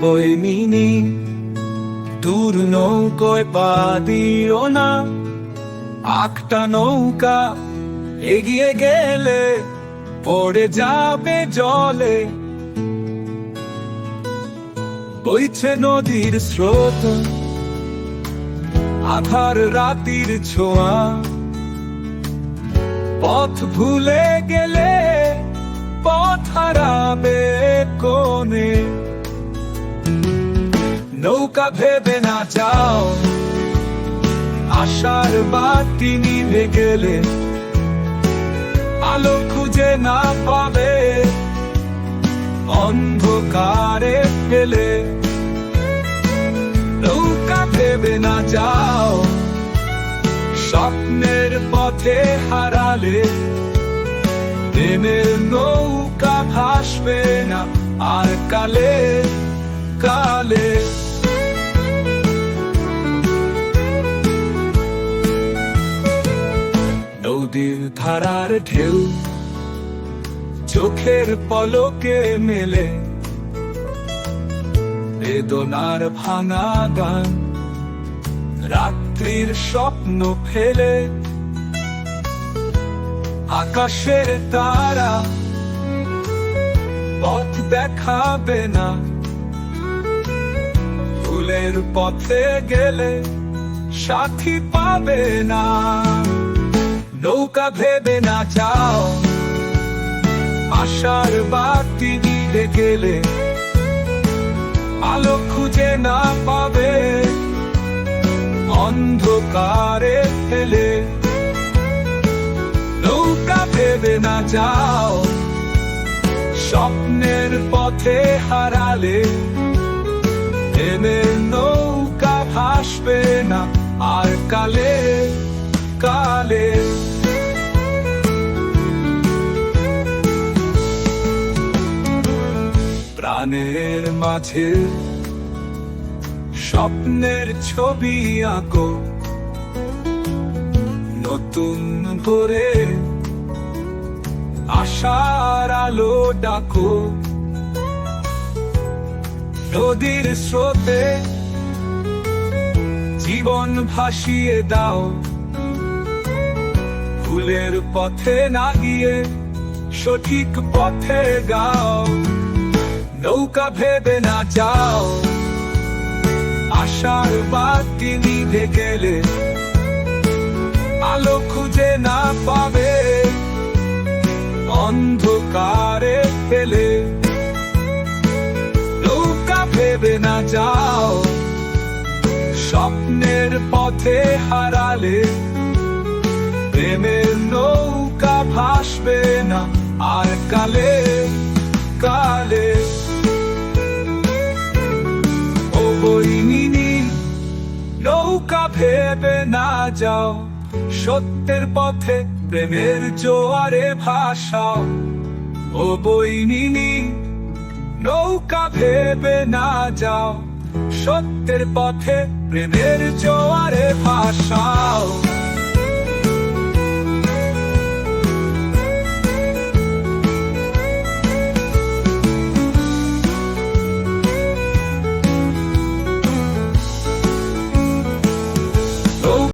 বৈমিনী দূর নৌকোয় পা দিও না। একটা নৌকা এগিয়ে গেলে পড়ে যাবে জলে। বইছে নদীর স্রোত, আধার রাতির ছোঁয়া। পথ ভুলে গেলে পথ হারাবে কোনে নৌকা ভেবে না যাও। আশার বাতি নিভে গেলে আলো খুঁজে না পাবে। অন্ধকারে ফেলে নৌকা ভেবে না যাও। স্বপ্নের পথে হারালে প্রেমের নৌকা ভাসবে না আর কালে কালে নদীর ধারার ঢেউ, চোখের পলকে মেলে। বেদনার ভাঙা গান, রাত্রির স্বপ্ন ফেলে। আকাশের তারা পথ দেখাবে না। ফুলের পথে গেলে সাথী পাবে না। নৌকা ভেবে না যাও আশার বাতি নিভে গেলে আলো খুঁজে না পাবে। অন্ধকারে ফেলে নৌকা ভেবে না যাও স্বপ্নের পথে হারালে প্রেমের নৌকা ভাসবে না আর কালে। প্রাণের মাঝে, স্বপ্নের ছবি আঁকো। নতুন করে আশার আলো ডাকো। নদীর স্রোতে জীবন ভাসিয়ে দাও। ফুলের পথে না গিয়ে সঠিক পথে গাও। নৌকা ভেবে না যাও। আশার বাতি নিভে গেলে আলো খুঁজে না পাবে। অন্ধকারে ফেলে নৌকা ভেবে না যাও। স্বপ্নের পথে হারালে প্রেমের নৌকা ভাসবে না। আর কালে কালে ভেবে না যাও, সত্যের পথে প্রেমের জোয়ারে ভাসাও। ও বইনি নৌকা ভেবে না যাও, সত্যের পথে প্রেমের জোয়ারে ভাসাও।